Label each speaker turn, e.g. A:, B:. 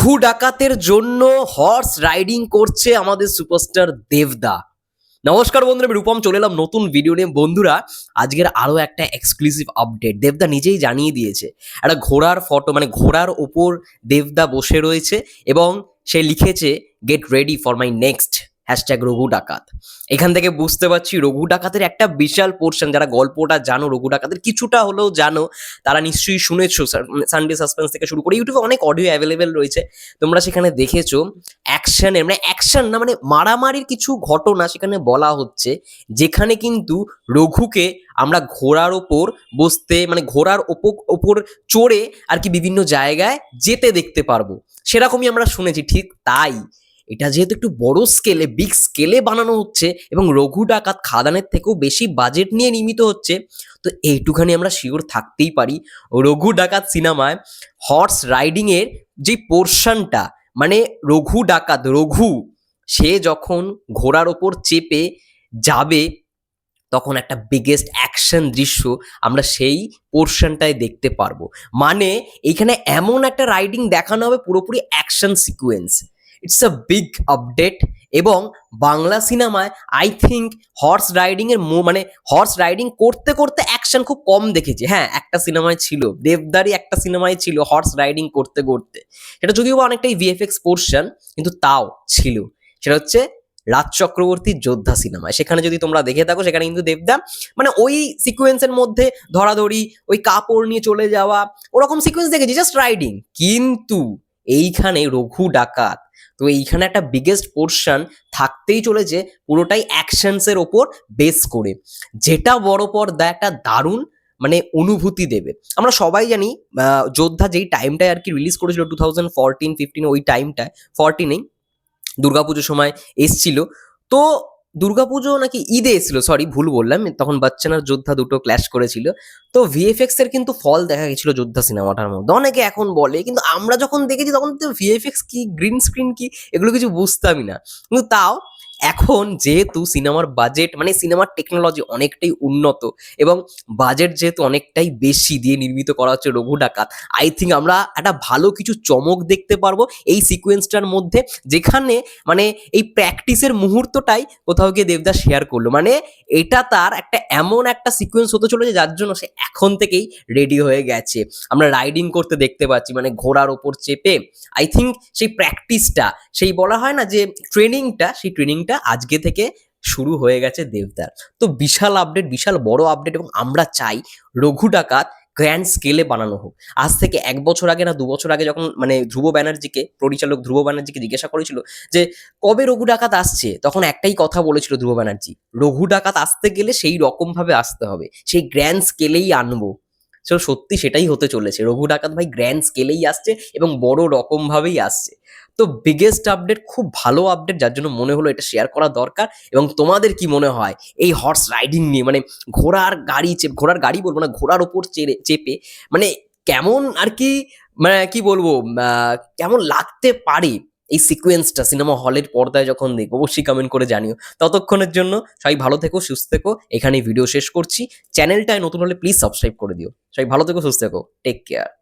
A: ঘু ডাকাতের জন্য হর্স রাইডিং করছে আমাদের সুপারস্টার দেবদা। নমস্কার বন্ধুরা, আমি রূপম, চলে এলাম নতুন ভিডিও নিয়ে। বন্ধুরা, আজকের আরও একটা এক্সক্লুসিভ আপডেট দেবদা নিজেই জানিয়ে দিয়েছে, একটা ঘোড়ার ফটো মানে ঘোড়ার ওপর দেবদা বসে রয়েছে এবং সে লিখেছে get ready for my next hashtag Raghu Dakat. এখান থেকে বুঝতে পারছি রঘু ডাকাতের একটা বিশাল পোর্শন যারা গল্পটা জানো, রঘু ডাকাতের কিছুটা হলেও জানো, তারা নিশ্চয়ই শুনেছো। সানডে সাসপেন্স থেকে শুরু করে ইউটিউবে অনেক অডিও অ্যাভেলেবেল রয়েছে। তোমরা সেখানে দেখেছ অ্যাকশনের মানে অ্যাকশন না মানে মারামারির কিছু ঘটনা সেখানে বলা হচ্ছে, যেখানে কিন্তু রঘুকে আমরা ঘোড়ার ওপর বসতে মানে ঘোড়ার ওপর ওপর চড়ে আর কি বিভিন্ন জায়গায় যেতে দেখতে পারব। সেরকমই আমরা শুনেছি, ঠিক তাই। এটা যেহেতু একটু বড় স্কেলে বিগ স্কেলে বানানো হচ্ছে এবং রঘু ডাকাত খাদানের থেকেও বেশি বাজেট নিয়ে নির্মিত হচ্ছে, তো এইটুখানি আমরা শিওর থাকতেই পারি। রঘু ডাকাত সিনেমায় হর্স রাইডিংয়ের যে পোর্শনটা মানে রঘু ডাকাত, রঘু, সে যখন ঘোড়ার ওপর চেপে যাবে, তখন একটা বিগেস্ট অ্যাকশন দৃশ্য আমরা সেই পোর্শনটায় দেখতে পারব। মানে এখানে এমন একটা রাইডিং দেখানো হবে পুরোপুরি action sequence it's a big update এবং বাংলা সিনেমায় আই থিঙ্ক হর্স রাইডিং এর মো মানে হর্স রাইডিং করতে করতে অ্যাকশন খুব কম দেখেছি। হ্যাঁ একটা সিনেমায় ছিল। দেবদারি একটা সিনেমায় ছিল হর্স রাইডিং করতে করতে। সেটা যদিও বা অনেকটাই ভিএফএক্স পোর্শন কিন্তু তাও ছিল। সেটা হচ্ছে রাজ চক্রবর্তীর যোদ্ধা সিনেমায় সেখানে যদি তোমরা দেখে থাকো, সেখানে কিন্তু দেবদা মানে ওই সিকোয়েন্সের মধ্যে ধরাধরি, ওই কাপড় নিয়ে চলে যাওয়া, ওরকম সিকোয়েন্স দেখেছি জাস্ট রাইডিং কিন্তু এইখানে রঘু ডাকাত তো এইখানে একটা বিগেস্ট পোর্শন থাকতেই চলেছে পুরোটাই অ্যাকশনসের ওপর বেস করে। যেটা বড় পর্দা একটা দারুণ মানে অনুভূতি দেবে। আমরা সবাই জানি যোদ্ধা যেই টাইমটায় আর কি রিলিজ করেছিল টু থাউজেন্ড ফোরটিন ফিফটিন ওই টাইমটায় ফোরটিনেই দুর্গাপুজোর সময় এসছিল। তো দুর্গাপুজো নাকি ঈদে এসেছিল সরি ভুল বললাম, তখন বাচ্চানার যোদ্ধা দুটো ক্ল্যাশ করেছিল। তো ভিএফএক্স এর কিন্তু ফল দেখা গেছিল যোদ্ধা সিনেমাটার মধ্যে। অনেকে এখন বলে, কিন্তু আমরা যখন দেখেছি তখন তো ভিএফএক্স কি গ্রিন স্ক্রিন কি, এগুলো কিছু বুঝতামই না। কিন্তু তাও এখন যেহেতু সিনেমার বাজেট মানে সিনেমার টেকনোলজি অনেকটাই উন্নত এবং বাজেট যেহেতু অনেকটাই বেশি দিয়ে নির্মিত করা হচ্ছে রঘু ডাকাত আই থিঙ্ক আমরা একটা ভালো কিছু চমক দেখতে পারব এই সিকোয়েন্সটার মধ্যে যেখানে মানে এই প্র্যাকটিসের মুহূর্তটাই কোথাও গিয়ে দেবদাস শেয়ার করল। মানে এটা তার একটা এমন একটা সিকোয়েন্স হতে চলেছে যার জন্য সে এখন থেকেই রেডি হয়ে গেছে। আমরা রাইডিং করতে দেখতে পাচ্ছি মানে ঘোড়ার ওপর চেপে। আই থিঙ্ক সেই প্র্যাকটিসটা সেই বলা হয় না যে ট্রেনিংটা সেই ট্রেনিংটা আজকে থেকে শুরু হয়ে গেছে দেবদার। তো বিশাল আপডেট বিশাল বড় আপডেট এবং আমরা চাই রঘু ডাকাত গ্র্যান্ড স্কেলে বানানো হোক। আজ থেকে এক বছর আগে না দু বছর আগে যখন মানে ধ্রুব ব্যানার্জিকে, পরিচালক ধ্রুব ব্যানার্জিকে জিজ্ঞাসা করেছিল যে, কবে রঘু ডাকাত আসছে? তখন একটাই কথা বলেছিল ধ্রুব ব্যানার্জি, রঘু ডাকাত আসতে গেলে সেই রকম ভাবে আসতে হবে, সেই গ্র্যান্ড স্কেলেই আনব। তো সত্যি সেটাই হতে চলেছে। রঘু ডাকাত ভাই গ্র্যান্ড স্কেলেই আসছে এবং বড় রকম ভাবেই আসছে। তো বিগেস্ট আপডেট খুব ভালো আপডেট যার জন্য মনে হলো এটা শেয়ার করা দরকার এবং তোমাদের কি মনে হয় এই হর্স রাইডিং নিয়ে? মানে ঘোড়ার গাড়ি চেপ ঘোড়ার গাড়ি বলব না, ঘোড়ার ওপর চেপে মানে কেমন আর কি মানে কি বলব কেমন লাগতে পারে? এই সিকোয়েন্সটা সিনেমা হলের পর্দায় যখন দেখব, অবশ্যই কমেন্ট করে জানিও। ততক্ষণের জন্য সবাই ভালো থেকো, সুস্থ থেকো। এখানে ভিডিও শেষ করছি। চ্যানেলটায় নতুন হলে প্লিজ সাবস্ক্রাইব করে দিও। সবাই ভালো থেকো, সুস্থ থেকো। Take care